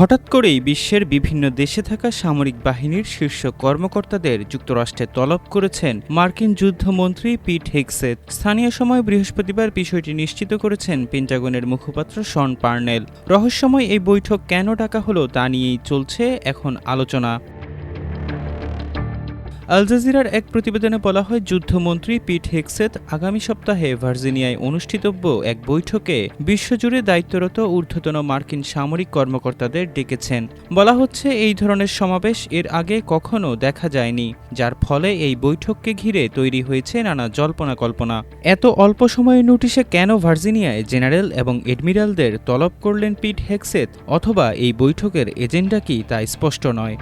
হঠাৎ করেই বিশ্বের বিভিন্ন দেশে থাকা সামরিক বাহিনীর শীর্ষ কর্মকর্তাদের যুক্তরাষ্ট্রে তলব করেছেন মার্কিন যুদ্ধমন্ত্রী পিট হেগসেট স্থানীয় সময় বৃহস্পতিবার বিষয়টি নিশ্চিত করেছেন পেন্টাগনের মুখপাত্র শন পার্নেল। রহস্যময় এই বৈঠক কেন ডাকা হলো তা নিয়েই চলছে এখন আলোচনা। আল জাজিরার এক প্রতিবেদনে বলা হয়, যুদ্ধমন্ত্রী পিট হেক্সেত আগামী সপ্তাহে ভার্জিনিয়ায় অনুষ্ঠিতব্য এক বৈঠকে বিশ্বজুড়ে দায়িত্বরত ঊর্ধ্বতন মার্কিন সামরিক কর্মকর্তাদের ডেকেছেন। বলা হচ্ছে, এই ধরনের সমাবেশ এর আগে কখনো দেখা যায়নি, যার ফলে এই বৈঠককে ঘিরে তৈরি হয়েছে নানা জল্পনা কল্পনা। এত অল্প সময়ের নোটিশে কেন ভার্জিনিয়ায় জেনারেল এবং এডমিরালদের তলব করলেন পিট হেক্সেত অথবা এই বৈঠকের এজেন্ডা কি তা স্পষ্ট নয়।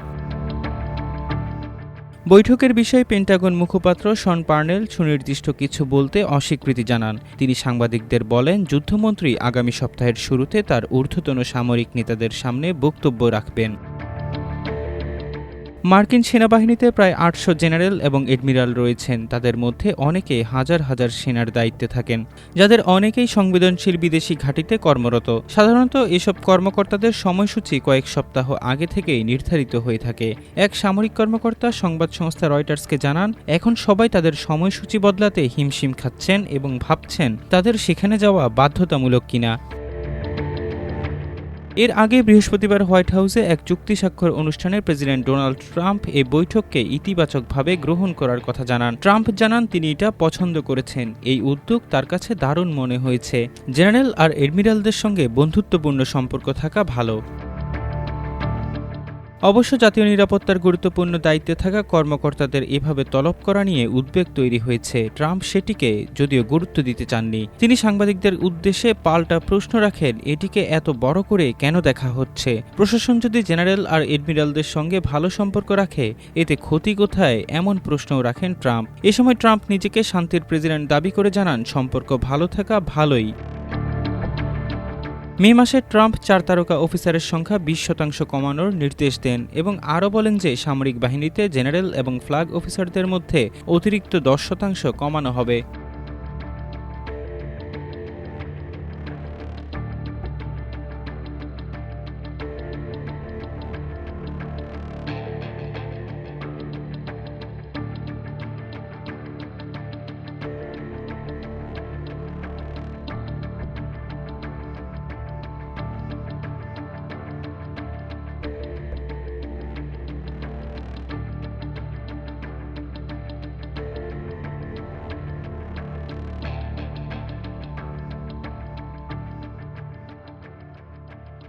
বৈঠকের বিষয়ে পেন্টাগন মুখপাত্র শন পার্নেল সুনির্দিষ্ট কিছু বলতে অস্বীকৃতি জানান। তিনি সাংবাদিকদের বলেন, যুদ্ধমন্ত্রী আগামী সপ্তাহের শুরুতে তার ঊর্ধ্বতন সামরিক নেতাদের সামনে বক্তব্য রাখবেন। মার্কিন সেনাবাহিনীতে প্রায় আটশো জেনারেল এবং এডমিরাল রয়েছেন। তাদের মধ্যে অনেকে হাজার হাজার সেনার দায়িত্বে থাকেন, যাদের অনেকেই সংবেদনশীল বিদেশি ঘাঁটিতে কর্মরত। সাধারণত এসব কর্মকর্তাদের সময়সূচি কয়েক সপ্তাহ আগে থেকেই নির্ধারিত হয়ে থাকে। এক সামরিক কর্মকর্তা সংবাদ সংস্থা রয়টার্সকে জানান, এখন সবাই তাদের সময়সূচি বদলাতে হিমশিম খাচ্ছেন এবং ভাবছেন তাদের সেখানে যাওয়া বাধ্যতামূলক কিনা। এর আগে বৃহস্পতিবার হোয়াইট হাউসে এক চুক্তি স্বাক্ষর অনুষ্ঠানে প্রেসিডেন্ট ডোনাল্ড ট্রাম্প এই বৈঠককে ইতিবাচকভাবে গ্রহণ করার কথা জানান। ট্রাম্প জানান তিনি এটা পছন্দ করেছেন। এই উদ্যোগ তার কাছে দারুণ মনে হয়েছে। জেনারেল আর এডমিরালদের সঙ্গে বন্ধুত্বপূর্ণ সম্পর্ক থাকা ভালো। অবশ্য জাতীয় নিরাপত্তার গুরুত্বপূর্ণ দায়িত্বে থাকা কর্মকর্তাদের এভাবে তলব করা নিয়ে উদ্বেগ তৈরি হয়েছে। ট্রাম্প সেটিকে যদিও গুরুত্ব দিতে চাননি, তিনি সাংবাদিকদের উদ্দেশ্যে পাল্টা প্রশ্ন রাখেন, এটিকে এত বড় করে কেন দেখা হচ্ছে? প্রশাসন যদি জেনারেল আর এডমিরালদের সঙ্গে ভালো সম্পর্ক রাখে, এতে ক্ষতি কোথায়? এমন প্রশ্নও রাখেন ট্রাম্প। এ সময় ট্রাম্প নিজেকে শান্তির প্রেসিডেন্ট দাবি করে জানান, সম্পর্ক ভালো থাকা ভালোই। মে মাসে ট্রাম্প চার তারকা অফিসারের সংখ্যা বিশ শতাংশ কমানোর নির্দেশ দেন এবং আরও বলেন যে সামরিক বাহিনীতে জেনারেল এবং ফ্লাগ অফিসারদের মধ্যে অতিরিক্ত দশ শতাংশ কমানো হবে।